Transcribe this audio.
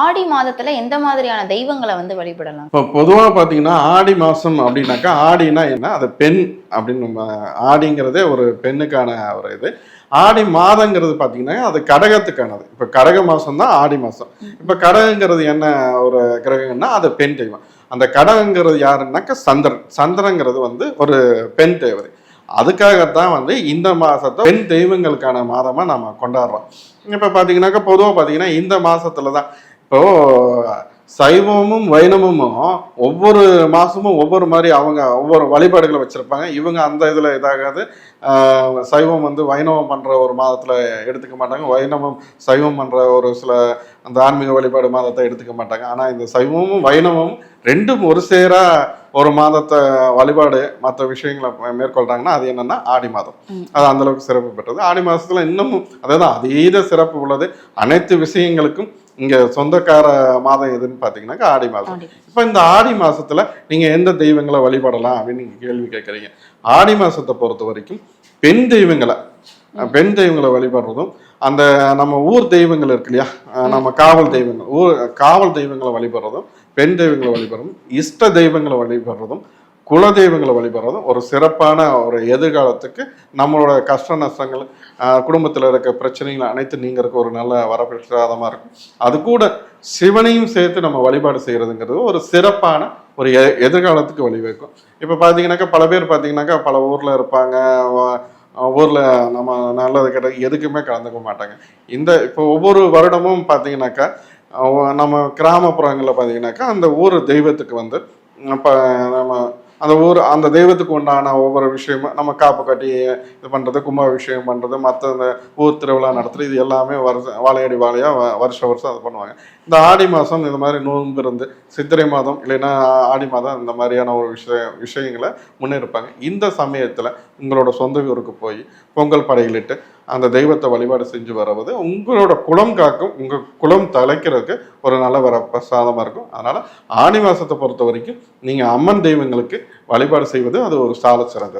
ஆடி மாதத்துல எந்த மாதிரியான தெய்வங்களை வந்து வழிபடலாம்? இப்போ பொதுவாக பார்த்தீங்கன்னா ஆடி மாதம் அப்படின்னாக்கா ஆடினா என்ன? அது பெண் அப்படின்னு நம்ம ஆடிங்கிறதே ஒரு பெண்ணுக்கான ஒரு இது. ஆடி மாதங்கிறது பார்த்தீங்கன்னா அது கடகத்துக்கானது. இப்போ கடக மாதம் தான் ஆடி மாதம் இப்போ கடகங்கிறது என்ன ஒரு கிரகம்னா அது பெண் தெய்வம். அந்த கடகங்கிறது யாருன்னாக்கா சந்திரன். சந்திரங்கிறது வந்து ஒரு பெண் தேவதை. அதுக்காகத்தான் வந்து இந்த மாதத்தை பெண் தெய்வங்களுக்கான மாதமாக நம்ம கொண்டாடுறோம். இப்போ பார்த்தீங்கன்னாக்கா பொதுவாக பார்த்தீங்கன்னா இந்த மாதத்துல தான் இப்போ சைவமும் வைணவமும் ஒவ்வொரு மாசமும் ஒவ்வொரு மாதிரி அவங்க ஒவ்வொரு வழிபாடுகளை வச்சிருப்பாங்க. இவங்க அந்த இதில் இதாகாது. சைவம் வந்து வைணவம் பண்ற ஒரு மாதத்துல எடுத்துக்க மாட்டாங்க. வைணவம் சைவம் பண்ற ஒரு சில அந்த ஆன்மீக வழிபாடு மாதத்தை எடுத்துக்க மாட்டாங்க. ஆனா இந்த சைவமும் வைணவமும் ரெண்டும் ஒரு சேரா ஒரு மாதத்தை வழிபாடு மற்ற விஷயங்களை மேற்கொள்றாங்கன்னா அது என்னன்னா ஆடி மாதம். அது அந்த அளவுக்கு சிறப்பு பெற்றது. ஆடி மாசத்துல இன்னமும் அதாவது அதீத சிறப்பு உள்ளது. அனைத்து விஷயங்களுக்கும் இங்க சொந்தக்கார மாதம் எதுன்னு பாத்தீங்கன்னாக்கா ஆடி மாதம். இப்ப இந்த ஆடி மாசத்துல நீங்க எந்த தெய்வங்களை வழிபடலாம் அப்படின்னு நீங்க கேள்வி கேட்குறீங்க ஆடி மாசத்தை பொறுத்த வரைக்கும் பெண் தெய்வங்களை பெண் தெய்வங்களை வழிபடுறதும் அந்த நம்ம ஊர் தெய்வங்கள் இருக்கு இல்லையா? நம்ம காவல் தெய்வங்கள் ஊர் காவல் தெய்வங்களை வழிபடுறதும் பெண் தெய்வங்களை வழிபடுறதும் இஷ்ட தெய்வங்களை வழிபடுறதும் குல தெய்வங்களை வழிபடுறதும் ஒரு சிறப்பான ஒரு எதிர்காலத்துக்கு நம்மளோட கஷ்ட நஷ்டங்கள் குடும்பத்தில் இருக்க பிரச்சனைகள் அனைத்து நீங்கிறதுக்கு ஒரு நல்ல வரப்பிரசாதமாக இருக்கும். அது கூட சிவனையும் சேர்த்து நம்ம வழிபாடு செய்யறதுங்கிறது ஒரு சிறப்பான ஒரு எ- எதிர்காலத்துக்கு வழிவகுக்கும். இப்போ பார்த்தீங்கன்னாக்கா பல பேர் பார்த்தீங்கன்னாக்கா பல ஊரில் இருப்பாங்க ஊரில் நம்ம நல்லது கெட்ட எதுக்குமே கலந்துக்க மாட்டாங்க. இந்த இப்போ ஒவ்வொரு வருடமும் பார்த்தீங்கன்னாக்கா நம்ம கிராமப்புறங்களில் பார்த்தீங்கன்னாக்கா அந்த ஊர் தெய்வத்துக்கு வந்து இப்போ நம்ம அந்த ஊர் அந்த தெய்வத்துக்கு உண்டான ஒவ்வொரு விஷயமும் நம்ம காப்பு கட்டி இது பண்ணுறது கும்பாபிஷேகம் பண்ணுறது மற்ற இந்த ஊர் திருவிழா நடத்துறது இது எல்லாமே வருஷம் வாழையடி வாழையாக வருஷம் வருஷம் அது பண்ணுவாங்க. இந்த ஆடி மாதம் இந்த மாதிரி நோன்பு இருந்து சித்திரை மாதம் இல்லைன்னா ஆடி மாதம் இந்த மாதிரியான ஒரு விஷய விஷயங்களை முன்னெடுப்பாங்க இந்த சமயத்தில் உங்களோட சொந்த ஊருக்கு போய் பொங்கல் படையிலிட்டு அந்த தெய்வத்தை வழிபாடு செஞ்சு வருவது உங்களோட குளம் காக்கும் உங்கள் குளம் தலைக்கிறதுக்கு ஒரு நல்ல வர பிரசாதமாக இருக்கும். அதனால் ஆணி மாதத்தை பொறுத்த வரைக்கும் நீங்கள் அம்மன் தெய்வங்களுக்கு வழிபாடு செய்வது அது ஒரு சால சிறந்தது.